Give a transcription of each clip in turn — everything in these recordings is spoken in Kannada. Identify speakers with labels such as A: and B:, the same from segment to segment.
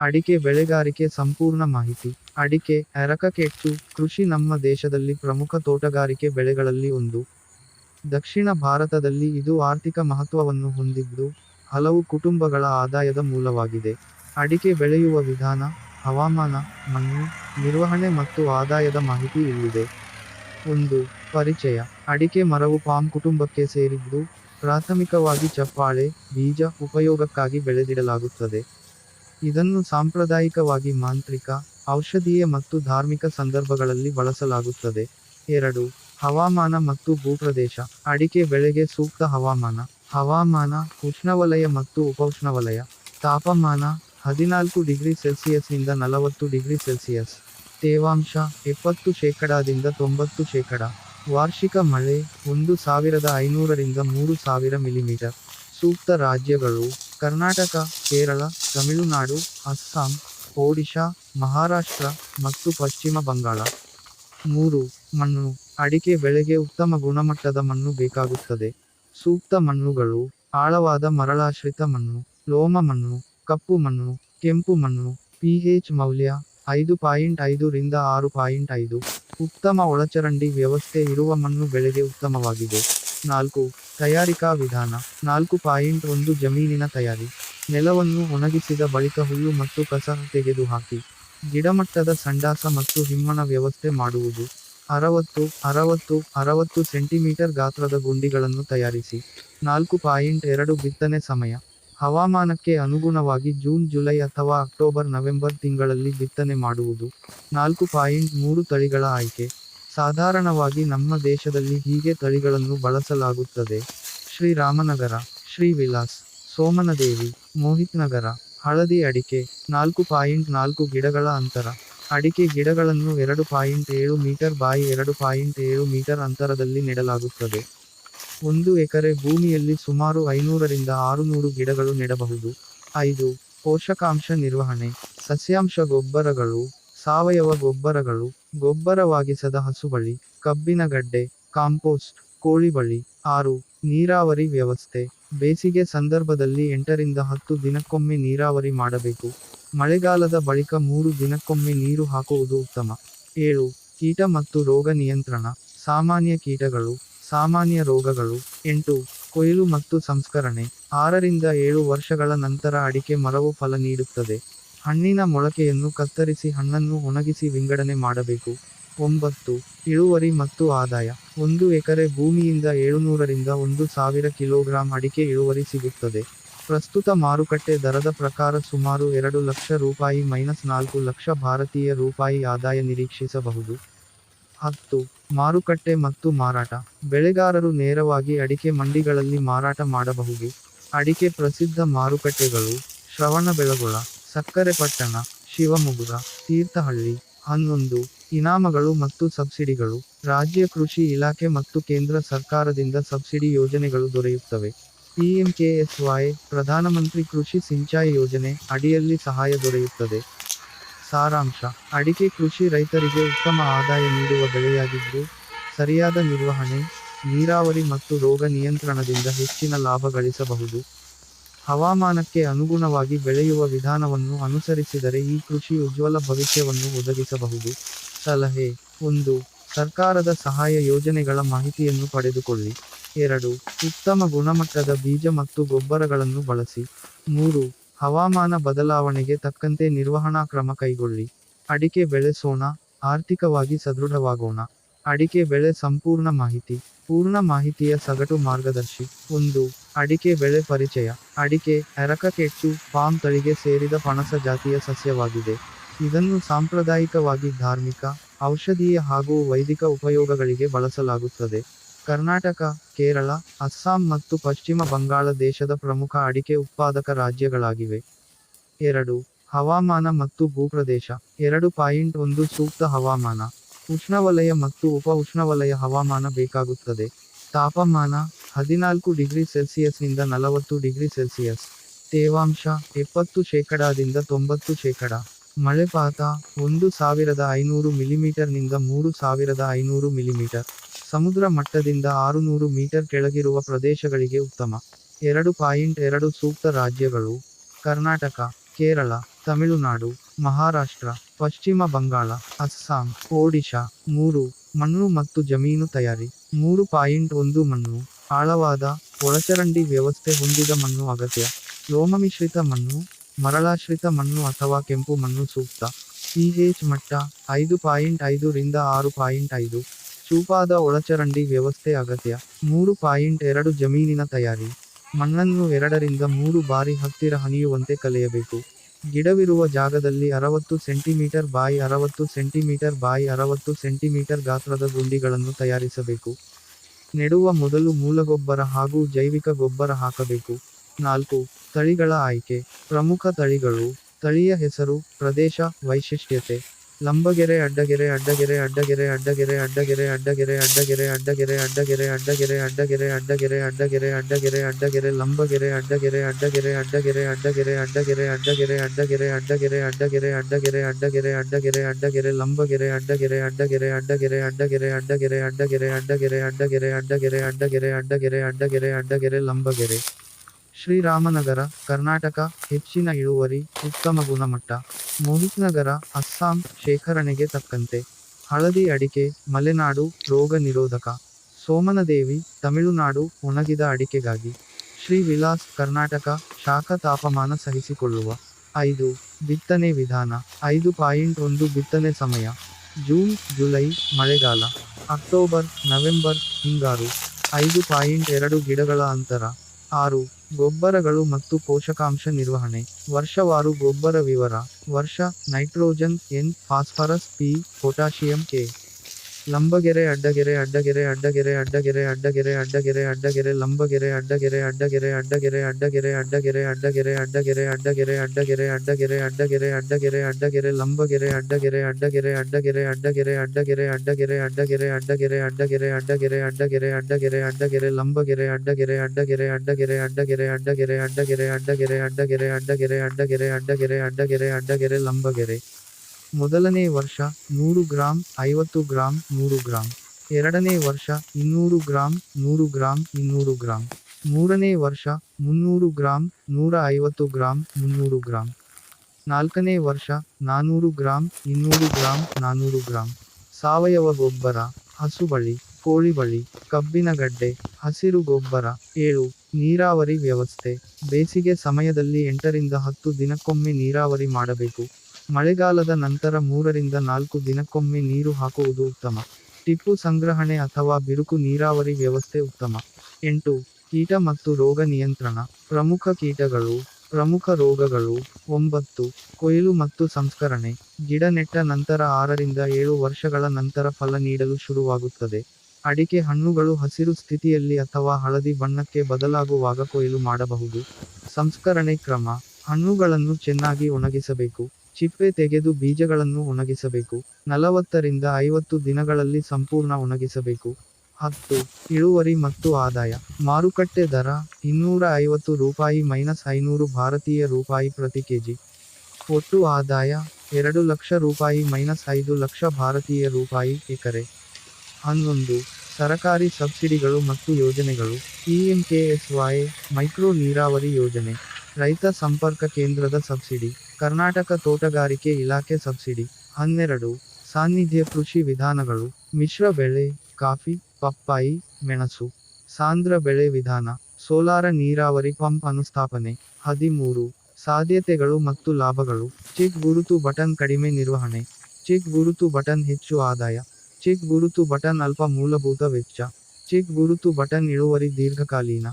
A: ಅಡಿಕೆ ಬೆಳೆಗಾರಿಕೆ ಸಂಪೂರ್ಣ ಮಾಹಿತಿ. ಅಡಿಕೆ ಅರಕಕೆಟ್ಟು ಕೃಷಿ ನಮ್ಮ ದೇಶದಲ್ಲಿ ಪ್ರಮುಖ ತೋಟಗಾರಿಕೆ ಬೆಳೆಗಳಲ್ಲಿ ಒಂದು. ದಕ್ಷಿಣ ಭಾರತದಲ್ಲಿ ಇದು ಆರ್ಥಿಕ ಮಹತ್ವವನ್ನು ಹೊಂದಿದ್ದು, ಹಲವು ಕುಟುಂಬಗಳ ಆದಾಯದ ಮೂಲವಾಗಿದೆ. ಅಡಿಕೆ ಬೆಳೆಯುವ ವಿಧಾನ, ಹವಾಮಾನ, ಮಣ್ಣು, ನಿರ್ವಹಣೆ ಮತ್ತು ಆದಾಯದ ಮಾಹಿತಿ ಇಲ್ಲಿದೆ. ಒಂದು, ಪರಿಚಯ. ಅಡಿಕೆ ಮರವು ಪಾಮ್ ಕುಟುಂಬಕ್ಕೆ ಸೇರಿದ್ದು, ಪ್ರಾಥಮಿಕವಾಗಿ ಚಪ್ಪಾಳೆ, ಬೀಜ ಉಪಯೋಗಕ್ಕಾಗಿ ಬೆಳೆದಿಡಲಾಗುತ್ತದೆ. ಇದನ್ನು ಸಾಂಪ್ರದಾಯಿಕವಾಗಿ ಮಾಂತ್ರಿಕ, ಔಷಧೀಯ ಮತ್ತು ಧಾರ್ಮಿಕ ಸಂದರ್ಭಗಳಲ್ಲಿ ಬಳಸಲಾಗುತ್ತದೆ. ಎರಡು, ಹವಾಮಾನ ಮತ್ತು ಭೂಪ್ರದೇಶ. ಅಡಿಕೆ ಬೆಳೆಗೆ ಸೂಕ್ತ ಹವಾಮಾನ. ಹವಾಮಾನ, ಉಷ್ಣವಲಯ ಮತ್ತು ಉಪೋಷ್ಣವಲಯ ತಾಪಮಾನ, ಹದಿನಾಲ್ಕು ಡಿಗ್ರಿ ಸೆಲ್ಸಿಯಸ್ನಿಂದ ನಲವತ್ತು ಡಿಗ್ರಿ ಸೆಲ್ಸಿಯಸ್. ತೇವಾಂಶ, ಎಪ್ಪತ್ತು ಶೇಕಡಾದಿಂದ ತೊಂಬತ್ತು ಶೇಕಡ. ವಾರ್ಷಿಕ ಮಳೆ, ಒಂದು ಸಾವಿರದ ಐನೂರರಿಂದ ಮೂರು ಸಾವಿರ ಮಿಲಿಮೀಟರ್. ಸೂಕ್ತ ರಾಜ್ಯಗಳು. ಕರ್ನಾಟಕ, ಕೇರಳ, ತಮಿಳುನಾಡು, ಅಸ್ಸಾಂ, ಒಡಿಶಾ, ಮಹಾರಾಷ್ಟ್ರ ಮತ್ತು ಪಶ್ಚಿಮ ಬಂಗಾಳ. ಮೂರು, ಮಣ್ಣು. ಅಡಿಕೆ ಬೆಳೆಗೆ ಉತ್ತಮ ಗುಣಮಟ್ಟದ ಮಣ್ಣು ಬೇಕಾಗುತ್ತದೆ. ಸೂಕ್ತ ಮಣ್ಣುಗಳು, ಆಳವಾದ ಮರಳಾಶ್ರಿತ ಮಣ್ಣು, ಲೋಮ ಮಣ್ಣು, ಕಪ್ಪು ಮಣ್ಣು, ಕೆಂಪು ಮಣ್ಣು ಪಿಹೆಚ್ ಮೌಲ್ಯ ಐದು ಪಾಯಿಂಟ್ ಐದು ರಿಂದ ಆರು ಪಾಯಿಂಟ್ ಐದು. ಉತ್ತಮ ಒಳಚರಂಡಿ ವ್ಯವಸ್ಥೆ ಇರುವ ಮಣ್ಣು ಬೆಳೆಗೆ ಉತ್ತಮವಾಗಿದೆ. ನಾಲ್ಕು. ತಯಾರಿಕಾ ವಿಧಾನ. ನಾಲ್ಕು ಪಾಯಿಂಟ್ ಒಂದು ಜಮೀನಿನ ತಯಾರಿ. ನೆಲವನ್ನು ಒಣಗಿಸಿದ ಬಳಿಕ ಹುಲ್ಲು ಮತ್ತು ಕಸ ತೆಗೆದುಹಾಕಿ. ಗಿಡಮಟ್ಟದ ಸಂಡಾಸ ಮತ್ತು ಹಿಮ್ಮಣ ವ್ಯವಸ್ಥೆ ಮಾಡುವುದು. ಅರವತ್ತು ಅರವತ್ತು ಅರವತ್ತು ಸೆಂಟಿಮೀಟರ್ ಗಾತ್ರದ ಗುಂಡಿಗಳನ್ನು ತಯಾರಿಸಿ. ನಾಲ್ಕು ಪಾಯಿಂಟ್ ಎರಡು ಬಿತ್ತನೆ ಸಮಯ. ಹವಾಮಾನಕ್ಕೆ ಅನುಗುಣವಾಗಿ ಜೂನ್, ಜುಲೈ ಅಥವಾ ಅಕ್ಟೋಬರ್, ನವೆಂಬರ್ ತಿಂಗಳಲ್ಲಿ ಬಿತ್ತನೆ ಮಾಡುವುದು. ನಾಲ್ಕು ಪಾಯಿಂಟ್ ಮೂರು ತಳಿಗಳ ಆಯ್ಕೆ. ಸಾಧಾರಣವಾಗಿ ನಮ್ಮ ದೇಶದಲ್ಲಿ ಹೀಗೆ ತಳಿಗಳನ್ನು ಬಳಸಲಾಗುತ್ತದೆ. ಶ್ರೀ ರಾಮನಗರ ಶ್ರೀವಿಲಾಸ್, ಸೋಮನದೇವಿ, ಮೋಹಿತ್ ನಗರ, ಹಳದಿ ಅಡಿಕೆ, ನಾಲ್ಕು ಪಾಯಿಂಟ್ ನಾಲ್ಕು ಗಿಡಗಳ ಅಂತರ. ಅಡಿಕೆ ಗಿಡಗಳನ್ನು ಎರಡು ಪಾಯಿಂಟ್ ಏಳು ಮೀಟರ್ ಬಾಯಿ ಎರಡು ಪಾಯಿಂಟ್ ಏಳು ಮೀಟರ್ ಅಂತರದಲ್ಲಿ ನೆಡಲಾಗುತ್ತದೆ. ಒಂದು ಎಕರೆ ಭೂಮಿಯಲ್ಲಿ ಸುಮಾರು ಐನೂರರಿಂದ ಆರುನೂರು ಗಿಡಗಳು ನೆಡಬಹುದು. ಐದು, ಪೋಷಕಾಂಶ ನಿರ್ವಹಣೆ, ಸಸ್ಯಾಂಶ ಗೊಬ್ಬರಗಳು ಸಾವಯವ ಗೊಬ್ಬರಗಳು ಗೊಬ್ಬರವಾಗಿಸದ ಹಸುಬಳಿ ಕಬ್ಬಿನ ಗಡ್ಡೆ, ಕಾಂಪೋಸ್ಟ್ ಕೋಳಿಬಳಿ ಆರು, ನೀರಾವರಿ ವ್ಯವಸ್ಥೆ. ಬೇಸಿಗೆ ಸಂದರ್ಭದಲ್ಲಿ ಎಂಟರಿಂದ ಹತ್ತು ದಿನಕ್ಕೊಮ್ಮೆ ನೀರಾವರಿ ಮಾಡಬೇಕು. ಮಳೆಗಾಲದ ಬಳಿಕ ಮೂರು ದಿನಕ್ಕೊಮ್ಮೆ ನೀರು ಹಾಕುವುದು ಉತ್ತಮ. ಏಳು, ಕೀಟ ಮತ್ತು ರೋಗ ನಿಯಂತ್ರಣ. ಸಾಮಾನ್ಯ ಕೀಟಗಳು, ಸಾಮಾನ್ಯ ರೋಗಗಳು. ಎಂಟು, ಕೊಯ್ಲು ಮತ್ತು ಸಂಸ್ಕರಣೆ. ಆರರಿಂದ ಏಳು ವರ್ಷಗಳ ನಂತರ ಅಡಿಕೆ ಮರವು ಫಲ ನೀಡುತ್ತದೆ. ಹಣ್ಣಿನ ಮೊಳಕೆಯನ್ನು ಕತ್ತರಿಸಿ ಹಣ್ಣನ್ನು ಒಣಗಿಸಿ ವಿಂಗಡಣೆ ಮಾಡಬೇಕು. ಒಂಬತ್ತು. ಇಳುವರಿ ಮತ್ತು ಆದಾಯ. ಒಂದು ಎಕರೆ ಭೂಮಿಯಿಂದ ಏಳುನೂರರಿಂದ ಒಂದು ಸಾವಿರ ಕಿಲೋಗ್ರಾಂ ಅಡಿಕೆ ಇಳುವರಿ ಸಿಗುತ್ತದೆ. ಪ್ರಸ್ತುತ ಮಾರುಕಟ್ಟೆ ದರದ ಪ್ರಕಾರ ಸುಮಾರು ಎರಡು ಲಕ್ಷ ರೂಪಾಯಿ ಮೈನಸ್ ನಾಲ್ಕು ಲಕ್ಷ ಭಾರತೀಯ ರೂಪಾಯಿ ಆದಾಯ ನಿರೀಕ್ಷಿಸಬಹುದು. ಹತ್ತು. ಮಾರುಕಟ್ಟೆ ಮತ್ತು ಮಾರಾಟ. ಬೆಳೆಗಾರರು ನೇರವಾಗಿ ಅಡಿಕೆ ಮಂಡಿಗಳಲ್ಲಿ ಮಾರಾಟ ಮಾಡಬಹುದು. ಅಡಿಕೆ ಪ್ರಸಿದ್ಧ ಮಾರುಕಟ್ಟೆಗಳು ಶ್ರವಣಬೆಳಗೊಳ ಸಕ್ಕರೆ ಪಟ್ಟಣ, ಶಿವಮೊಗ್ಗ, ತೀರ್ಥಹಳ್ಳಿ, ಹನ್ನೊಂದು, ಇನಾಮಗಳು ಮತ್ತು ಸಬ್ಸಿಡಿಗಳು. ರಾಜ್ಯ ಕೃಷಿ ಇಲಾಖೆ ಮತ್ತು ಕೇಂದ್ರ ಸರ್ಕಾರದಿಂದ ಸಬ್ಸಿಡಿ ಯೋಜನೆಗಳು ದೊರೆಯುತ್ತವೆ. ಪಿಎಂಕೆಎಸ್ವೈ, ಪ್ರಧಾನಮಂತ್ರಿ ಕೃಷಿ ಸಿಂಚಾಯಿ ಯೋಜನೆ ಅಡಿಯಲ್ಲಿ ಸಹಾಯ ದೊರೆಯುತ್ತದೆ. ಸಾರಾಂಶ, ಅಡಿಕೆ ಕೃಷಿ ರೈತರಿಗೆ ಉತ್ತಮ ಆದಾಯ ನೀಡುವ ಬೆಳೆಯಾಗಿದ್ದು, ಸರಿಯಾದ ನಿರ್ವಹಣೆ, ನೀರಾವರಿ ಮತ್ತು ರೋಗ ನಿಯಂತ್ರಣದಿಂದ ಹೆಚ್ಚಿನ ಲಾಭ ಗಳಿಸಬಹುದು. ಹವಾಮಾನಕ್ಕೆ ಅನುಗುಣವಾಗಿ ಬೆಳೆಯುವ ವಿಧಾನವನ್ನು ಅನುಸರಿಸಿದರೆ ಈ ಕೃಷಿ ಉಜ್ವಲ ಭವಿಷ್ಯವನ್ನು ಒದಗಿಸಬಹುದು. ಸಲಹೆ, ಒಂದು, ಸರ್ಕಾರದ ಸಹಾಯ ಯೋಜನೆಗಳ ಮಾಹಿತಿಯನ್ನು ಪಡೆದುಕೊಳ್ಳಿ. ಎರಡು, ಉತ್ತಮ ಗುಣಮಟ್ಟದ ಬೀಜ ಮತ್ತು ಗೊಬ್ಬರಗಳನ್ನು ಬಳಸಿ. ಮೂರು, ಹವಾಮಾನ ಬದಲಾವಣೆಗೆ ತಕ್ಕಂತೆ ನಿರ್ವಹಣಾ ಕ್ರಮ ಕೈಗೊಳ್ಳಿ. ಅಡಿಕೆ ಬೆಳೆಸೋಣ ಆರ್ಥಿಕವಾಗಿ ಸದೃಢವಾಗೋಣ. ಅಡಿಕೆ ಬೆಳೆ ಸಂಪೂರ್ಣ ಮಾಹಿತಿ. ಪೂರ್ಣ ಮಾಹಿತಿಯ ಸಗಟು ಮಾರ್ಗದರ್ಶಿ. ಒಂದು, ಅಡಿಕೆ ಬೆಳೆ ಪರಿಚಯ. ಅಡಿಕೆ ಅರಕಕೆಟ್ಟು ಪಾಮ್ ತಳಿಗೆ ಸೇರಿದ ಪಣಸ ಜಾತಿಯ ಸಸ್ಯವಾಗಿದೆ. ಇದನ್ನು ಸಾಂಪ್ರದಾಯಿಕವಾಗಿ ಧಾರ್ಮಿಕ, ಔಷಧೀಯ ಹಾಗೂ ವೈದಿಕ ಉಪಯೋಗಗಳಿಗೆ ಬಳಸಲಾಗುತ್ತದೆ. ಕರ್ನಾಟಕ, ಕೇರಳ, ಅಸ್ಸಾಂ ಮತ್ತು ಪಶ್ಚಿಮ ಬಂಗಾಳ ದೇಶದ ಪ್ರಮುಖ ಅಡಿಕೆ ಉತ್ಪಾದಕ ರಾಜ್ಯಗಳಾಗಿವೆ. ಎರಡು, ಹವಾಮಾನ ಮತ್ತು ಭೂಪ್ರದೇಶ. ಎರಡು ಪಾಯಿಂಟ್ ಒಂದು ಸೂಕ್ತ ಹವಾಮಾನ. ಉಷ್ಣವಲಯ ಮತ್ತು ಉಪ ಉಷ್ಣವಲಯ ಹವಾಮಾನ ಬೇಕಾಗುತ್ತದೆ. ತಾಪಮಾನ ಹದಿನಾಲ್ಕು ಡಿಗ್ರಿ ಸೆಲ್ಸಿಯಸ್ನಿಂದ ನಲವತ್ತು ಡಿಗ್ರಿ ಸೆಲ್ಸಿಯಸ್. ತೇವಾಂಶ ಎಪ್ಪತ್ತು ಶೇಕಡಾದಿಂದ ತೊಂಬತ್ತು ಶೇಕಡ. ಮಳೆಪಾತ ಒಂದು ಸಾವಿರದ ಐನೂರು ಮಿಲಿಮೀಟರ್ನಿಂದ ಮೂರು ಸಾವಿರದ ಐನೂರು ಮಿಲಿಮೀಟರ್. ಸಮುದ್ರ ಮಟ್ಟದಿಂದ ಆರುನೂರು ಮೀಟರ್ ಕೆಳಗಿರುವ ಪ್ರದೇಶಗಳಿಗೆ ಉತ್ತಮ. ಎರಡು ಪಾಯಿಂಟ್ ಎರಡು ಸೂಕ್ತ ರಾಜ್ಯಗಳು. ಕರ್ನಾಟಕ, ಕೇರಳ, ತಮಿಳುನಾಡು. ಮಹಾರಾಷ್ಟ್ರ, ಪಶ್ಚಿಮ ಬಂಗಾಳ, ಅಸ್ಸಾಂ, ಒಡಿಶಾ, ಮೂರು, ಮಣ್ಣು ಮತ್ತು ಜಮೀನು ತಯಾರಿ, ಮೂರು ಪಾಯಿಂಟ್ ಒಂದು ಮಣ್ಣು, ಆಳವಾದ, ಒಳಚರಂಡಿ ವ್ಯವಸ್ಥೆ ಹೊಂದಿದ ಮಣ್ಣು ಅಗತ್ಯ, ಲೋಮಮಿಶ್ರಿತ ಮಣ್ಣು, ಮರಳಾಶ್ರಿತ ಮಣ್ಣು ಅಥವಾ ಕೆಂಪು ಮಣ್ಣು ಸೂಕ್ತ ಪಿಹೆಚ್ ಮಟ್ಟ ಐದು ಪಾಯಿಂಟ್ ಐದು ರಿಂದ ಆರು ಪಾಯಿಂಟ್ ಐದು, ಚೂಪಾದ ಒಳಚರಂಡಿ ವ್ಯವಸ್ಥೆ ಅಗತ್ಯ, ಮೂರು ಪಾಯಿಂಟ್ ಎರಡು ಜಮೀನಿನ ತಯಾರಿ, ಮಣ್ಣನ್ನು ಎರಡರಿಂದ ಮೂರು ಬಾರಿ ಹತ್ತಿರ ಹನಿಯುವಂತೆ ಕಲೆಯಬೇಕು. ಗಿಡವಿರುವ ಜಾಗದಲ್ಲಿ ಅರವತ್ತು ಸೆಂಟಿಮೀಟರ್ ಬಾಯಿ ಅರವತ್ತು ಸೆಂಟಿಮೀಟರ್ ಬಾಯಿ ಅರವತ್ತು ಸೆಂಟಿಮೀಟರ್ ಗಾತ್ರದ ಗುಂಡಿಗಳನ್ನು ತಯಾರಿಸಬೇಕು. ನೆಡುವ ಮೊದಲು ಮೂಲಗೊಬ್ಬರ ಹಾಗೂ ಜೈವಿಕ ಗೊಬ್ಬರ ಹಾಕಬೇಕು. ನಾಲ್ಕು, ತಳಿಗಳ ಆಯ್ಕೆ. ಪ್ರಮುಖ ತಳಿಗಳು. ತಳಿಯ ಹೆಸರು, ಪ್ರದೇಶ, ವೈಶಿಷ್ಟ್ಯತೆ. ಲಂಬಗೆರೆ ಅಡ್ಡಗೆರೆ ಅಡ್ಡಗೆರೆ ಅಡ್ಡಗೆರೆ ಅಡ್ಡಗೆರೆ ಅಡ್ಡಗೆರೆ ಅಡ್ಡಗೆರೆ ಅಡ್ಡಗೆರೆ ಅಡ್ಡಗೆರೆ ಅಡ್ಡಗೆರೆ ಅಡ್ಡಗೆರೆ ಅಡ್ಡಗೆರೆ ಅಡ್ಡಗೆರೆ ಅಡ್ಡಗೆರೆ ಅಡ್ಡಗೆರೆ ಅಡ್ಡಗೆರೆ ಲಂಬಗೆರೆ ಅಡ್ಡಗೆರೆ ಅಡ್ಡಗೆರೆ ಅಡ್ಡಗೆರೆ ಅಡ್ಡಗೆರೆ ಅಡ್ಡಗೆರೆ ಅಡ್ಡಗೆರೆ ಅಡ್ಡಗೆರೆ ಅಡ್ಡಗೆರೆ ಅಡ್ಡಗೆರೆ ಅಡ್ಡಗೆರೆ ಅಡ್ಡಗೆರೆ ಅಡ್ಡಗೆರೆ ಅಡ್ಡಗೆರೆ ಲಂಬಗೆರೆ ಅಡ್ಡಗೆರೆ ಅಡ್ಡಗೆರೆ ಅಡ್ಡಗೆರೆ ಅಡ್ಡಗೆರೆ ಅಡ್ಡಗೆರೆ ಅಡ್ಡಗೆರೆ ಅಡ್ಡಗೆರೆ ಅಡ್ಡಗೆರೆ ಅಡ್ಡಗೆರೆ ಅಡ್ಡಗೆರೆ ಅಡ್ಡಗೆರೆ ಅಡ್ಡಗೆರೆ ಅಡ್ಡಗೆರೆ ಲಂಬಗೆರೆ ಶ್ರೀರಾಮನಗರ, ಕರ್ನಾಟಕ, ಹೆಚ್ಚಿನ ಇಳುವರಿ, ಉತ್ತಮ ಗುಣಮಟ್ಟ, ಮೋಹಿತ್ನಗರ, ಅಸ್ಸಾಂ ಶೇಖರಣೆಗೆ ತಕ್ಕಂತೆ. ಹಳದಿ ಅಡಿಕೆ, ಮಲೆನಾಡು ರೋಗ ನಿರೋಧಕ. ಸೋಮನದೇವಿ, ತಮಿಳುನಾಡು ಒಣಗಿದ ಅಡಿಕೆಗಾಗಿ. ಶ್ರೀ ವಿಲಾಸ್, ಕರ್ನಾಟಕ, ಶಾಖ ತಾಪಮಾನ ಸಹಿಸಿಕೊಳ್ಳುವ. ಐದು, ಬಿತ್ತನೆ ವಿಧಾನ. ಐದು ಪಾಯಿಂಟ್ ಒಂದು ಬಿತ್ತನೆ ಸಮಯ. ಜೂನ್, ಜುಲೈ, ಮಳೆಗಾಲ. ಅಕ್ಟೋಬರ್, ನವೆಂಬರ್, ಹಿಂಗಾರು. ಐದು ಪಾಯಿಂಟ್ ಎರಡು ಗಿಡಗಳ ಅಂತರ. ಆರು ಗೊಬ್ಬರಗಳು ಮತ್ತು ಪೋಷಕಾಂಶ ನಿರ್ವಹಣೆ. ವರ್ಷವಾರು ಗೊಬ್ಬರ ವಿವರ. ವರ್ಷ nitrogen N phosphorus P potassium K. ಲಂಬಗೆರೆ ಅಡ್ಡಗೆರೆ ಅಡ್ಡಗೆರೆ ಅಡ್ಡಗೆರೆ ಅಡ್ಡಗೆರೆ ಅಡ್ಡಗೆರೆ ಅಡ್ಡಗೆರೆ ಅಡ್ಡಗೆರೆ ಲಂಬಗೆರೆ ಅಡ್ಡಗೆರೆ ಅಡ್ಡಗೆರೆ ಅಡ್ಡಗೆರೆ ಅಡ್ಡಗೆರೆ ಅಡ್ಡಗೆರೆ ಅಡ್ಡಗೆರೆ ಅಡ್ಡಗೆರೆ ಅಡ್ಡಗೆರೆ ಅಡ್ಡಗೆರೆ ಅಡ್ಡಗೆರೆ ಅಡ್ಡಗೆರೆ ಅಡ್ಡಗೆರೆ ಅಡ್ಡಗೆರೆ ಲಂಬಗೆರೆ ಅಡ್ಡಗೆರೆ ಅಡ್ಡಗೆರೆ ಅಡ್ಡಗೆರೆ ಅಡ್ಡಗೆರೆ ಅಡ್ಡಗೆರೆ ಅಡ್ಡಗೆರೆ ಅಡ್ಡಗೆರೆ ಅಡ್ಡಗೆರೆ ಅಡ್ಡಗೆರೆ ಅಡ್ಡಗೆರೆ ಅಡ್ಡಗೆರೆ ಅಡ್ಡಗೆರೆ ಅಡ್ಡಗೆರೆ ಲಂಬಗೆರೆ ಅಡ್ಡಗೆರೆ ಅಡ್ಡಗೆರೆ ಅಡ್ಡಗೆರೆ ಅಡ್ಡಗೆರೆ ಅಡ್ಡಗೆರೆ ಅಡ್ಡಗೆರೆ ಅಡ್ಡಗೆರೆ ಅಡ್ಡಗೆರೆ ಅಡ್ಡಗೆರೆ ಅಡ್ಡಗೆರೆ ಅಡ್ಡಗೆರೆ ಅಡ್ಡಗೆರೆ ಅಡ್ಡಗೆರೆ ಲಂಬಗೆರೆ ಮೊದಲನೇ ವರ್ಷ ನೂರು ಗ್ರಾಂ, ಐವತ್ತು ಗ್ರಾಂ, ನೂರು ಗ್ರಾಂ. ಎರಡನೇ ವರ್ಷ ಇನ್ನೂರು ಗ್ರಾಂ, ನೂರು ಗ್ರಾಂ, ಇನ್ನೂರು ಗ್ರಾಂ. ಮೂರನೇ ವರ್ಷ ಮುನ್ನೂರು ಗ್ರಾಂ, ನೂರ ಐವತ್ತು ಗ್ರಾಂ, ಮುನ್ನೂರು ಗ್ರಾಂ. ನಾಲ್ಕನೇ ವರ್ಷ ನಾನೂರು ಗ್ರಾಂ, ಇನ್ನೂರು ಗ್ರಾಂ, ನಾನೂರು ಗ್ರಾಂ. ಸಾವಯವ ಗೊಬ್ಬರ ಹಸುಬಳಿ ಕೋಳಿಬಳಿ ಕಬ್ಬಿನ ಗಡ್ಡೆ, ಹಸಿರು ಗೊಬ್ಬರ, ಏಳು, ನೀರಾವರಿ ವ್ಯವಸ್ಥೆ. ಬೇಸಿಗೆ ಸಮಯದಲ್ಲಿ ಎಂಟರಿಂದ ಹತ್ತು ದಿನಕ್ಕೊಮ್ಮೆ ನೀರಾವರಿ ಮಾಡಬೇಕು. ಮಳೆಗಾಲದ ನಂತರ ಮೂರರಿಂದ ನಾಲ್ಕು ದಿನಕ್ಕೊಮ್ಮೆ ನೀರು ಹಾಕುವುದು ಉತ್ತಮ. ಟಿಪ್ಪು ಸಂಗ್ರಹಣೆ ಅಥವಾ ಬಿರುಕು ನೀರಾವರಿ ವ್ಯವಸ್ಥೆ ಉತ್ತಮ. ಎಂಟು, ಕೀಟ ಮತ್ತು ರೋಗ ನಿಯಂತ್ರಣ. ಪ್ರಮುಖ ಕೀಟಗಳು, ಪ್ರಮುಖ ರೋಗಗಳು. ಒಂಬತ್ತು, ಕೊಯ್ಲು ಮತ್ತು ಸಂಸ್ಕರಣೆ. ಗಿಡ ನೆಟ್ಟ ನಂತರ ಆರರಿಂದ ಏಳು ವರ್ಷಗಳ ನಂತರ ಫಲ ನೀಡಲು ಶುರುವಾಗುತ್ತದೆ. ಅಡಿಕೆ ಹಣ್ಣುಗಳು ಹಸಿರು ಸ್ಥಿತಿಯಲ್ಲಿ ಅಥವಾ ಹಳದಿ ಬಣ್ಣಕ್ಕೆ ಬದಲಾಗುವಾಗ ಕೊಯ್ಲು ಮಾಡಬಹುದು. ಸಂಸ್ಕರಣೆ ಕ್ರಮ. ಹಣ್ಣುಗಳನ್ನು ಚೆನ್ನಾಗಿ ಒಣಗಿಸಬೇಕು. ಚಿಪ್ಪೆ ತೆಗೆದು ಬೀಜಗಳನ್ನು ಒಣಗಿಸಬೇಕು. ನಲವತ್ತರಿಂದ ಐವತ್ತು ದಿನಗಳಲ್ಲಿ ಸಂಪೂರ್ಣ ಒಣಗಿಸಬೇಕು. ಹತ್ತು, ಇಳುವರಿ ಮತ್ತು ಆದಾಯ. ಮಾರುಕಟ್ಟೆ ದರ, ಇನ್ನೂರ ಐವತ್ತು ರೂಪಾಯಿ ಮೈನಸ್ ಐನೂರು ಭಾರತೀಯ ರೂಪಾಯಿ ಪ್ರತಿ ಕೆಜಿ. ಒಟ್ಟು ಆದಾಯ, ಎರಡು ಲಕ್ಷ ರೂಪಾಯಿ ಮೈನಸ್ ಐದು ಲಕ್ಷ ಭಾರತೀಯ ರೂಪಾಯಿ ಎಕರೆ. ಹನ್ನೊಂದು, ಸರಕಾರಿ ಸಬ್ಸಿಡಿಗಳು ಮತ್ತು ಯೋಜನೆಗಳು. ಪಿಎಂಕೆಎಸ್ವೈ ಮೈಕ್ರೋ ನೀರಾವರಿ ಯೋಜನೆ. ರೈತ ಸಂಪರ್ಕ ಕೇಂದ್ರದ ಸಬ್ಸಿಡಿ. ಕರ್ನಾಟಕ ತೋಟಗಾರಿಕೆ ಇಲಾಖೆ ಸಬ್ಸಿಡಿ, ಹನ್ನೆರಡು, ಸಾನ್ನಿಧ್ಯ ಕೃಷಿ ವಿಧಾನಗಳು, ಮಿಶ್ರ ಬೆಳೆ, ಕಾಫಿ, ಪಪ್ಪಾಯಿ, ಮೆಣಸು ಸಾಂದ್ರ ಬೆಳೆ ವಿಧಾನ, ಸೋಲಾರ ನೀರಾವರಿ ಪಂಪ್ ಅನುಸ್ಥಾಪನೆ, ಹದಿಮೂರು, ಸಾಧ್ಯತೆಗಳು ಮತ್ತು ಲಾಭಗಳು, ಚೆಕ್ ಗುರುತು ಬಟನ್ ಕಡಿಮೆ ನಿರ್ವಹಣೆ, ಚೆಕ್ ಗುರುತು ಬಟನ್ ಹೆಚ್ಚು ಆದಾಯ, ಚೆಕ್ ಗುರುತು ಬಟನ್ ಅಲ್ಪ ಮೂಲಭೂತ ವೆಚ್ಚ, ಚೆಕ್ ಗುರುತು ಬಟನ್ ಇಳುವರಿ ದೀರ್ಘಕಾಲೀನ.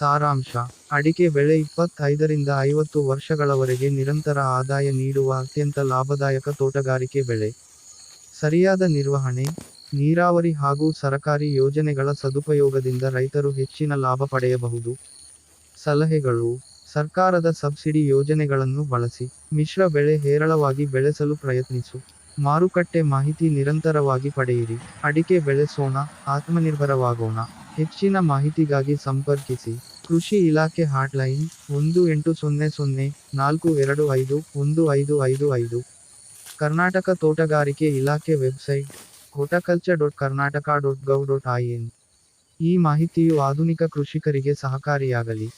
A: ಸಾರಾಂಶ. ಅಡಿಕೆ ಬೆಳೆ ಇಪ್ಪತ್ತೈದರಿಂದ ಐವತ್ತು ವರ್ಷಗಳವರೆಗೆ ನಿರಂತರ ಆದಾಯ ನೀಡುವ ಅತ್ಯಂತ ಲಾಭದಾಯಕ ತೋಟಗಾರಿಕೆ ಬೆಳೆ. ಸರಿಯಾದ ನಿರ್ವಹಣೆ, ನೀರಾವರಿ ಹಾಗೂ ಸರಕಾರಿ ಯೋಜನೆಗಳ ಸದುಪಯೋಗದಿಂದ ರೈತರು ಹೆಚ್ಚಿನ ಲಾಭ ಪಡೆಯಬಹುದು. ಸಲಹೆಗಳು, ಸರ್ಕಾರದ ಸಬ್ಸಿಡಿ ಯೋಜನೆಗಳನ್ನು ಬಳಸಿ, ಮಿಶ್ರ ಬೆಳೆ ಹೇರಳವಾಗಿ ಬೆಳೆಸಲು ಪ್ರಯತ್ನಿಸು. ಮಾರುಕಟ್ಟೆ ಮಾಹಿತಿ ನಿರಂತರವಾಗಿ ಪಡೆಯಿರಿ. ಅಡಿಕೆ ಬೆಳೆಸೋಣ ಆತ್ಮನಿರ್ಭರವಾಗೋಣ. ಹೆಚ್ಚಿನ ಮಾಹಿತಿಗಾಗಿ ಸಂಪರ್ಕಿಸಿ. ಕೃಷಿ ಇಲಾಖೆ ಹಾಟ್ಲೈನ್ ಒಂದು ಎಂಟು ಸೊನ್ನೆ ಸೊನ್ನೆ ನಾಲ್ಕು ಎರಡು ಐದು ಒಂದು ಐದು ಐದು ಐದು. ಕರ್ನಾಟಕ ತೋಟಗಾರಿಕೆ ಇಲಾಖೆ website horticulture dot Karnataka dot gov dot I N ಈ ಮಾಹಿತಿಯು ಆಧುನಿಕ ಕೃಷಿಕರಿಗೆ ಸಹಕಾರಿಯಾಗಲಿ.